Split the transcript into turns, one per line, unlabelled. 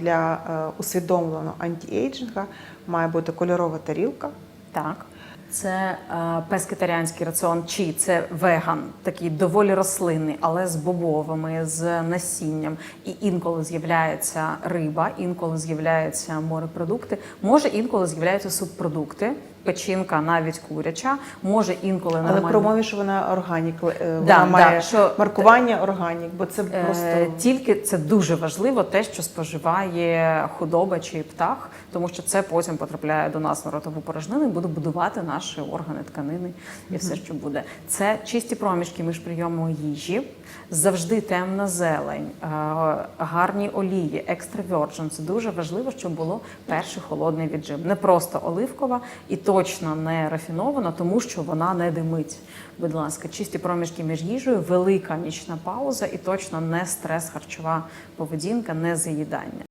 Для е, усвідомленого антіейджинга має бути кольорова тарілка.
Так. Це е, пескетаріанський раціон, чи це веган, такий доволі рослинний, але з бобовими, з насінням. І інколи з'являється риба, інколи з'являються морепродукти, може інколи з'являються субпродукти, печінка, навіть куряча, може інколи
Але
нормально.
про мові, що вона органік, е, вона
Да,
має
да, що-
маркування органік, бо це
Е,
просто
Тільки це дуже важливо, те, що споживає худоба чи птах, тому що це потім потрапляє до нас на ротову порожнину і буде будувати наші органи, тканини і все, що буде. Це чисті проміжки між прийомом їжі, завжди темна зелень, е, гарні олії, екстра virgin. Це дуже важливо, щоб було перший холодний віджим. Не просто оливкова і точно не рафінована, тому що вона не димить. Будь ласка, чисті проміжки між їжею, велика нічна пауза і точно не стрес, харчова поведінка, не заїдання.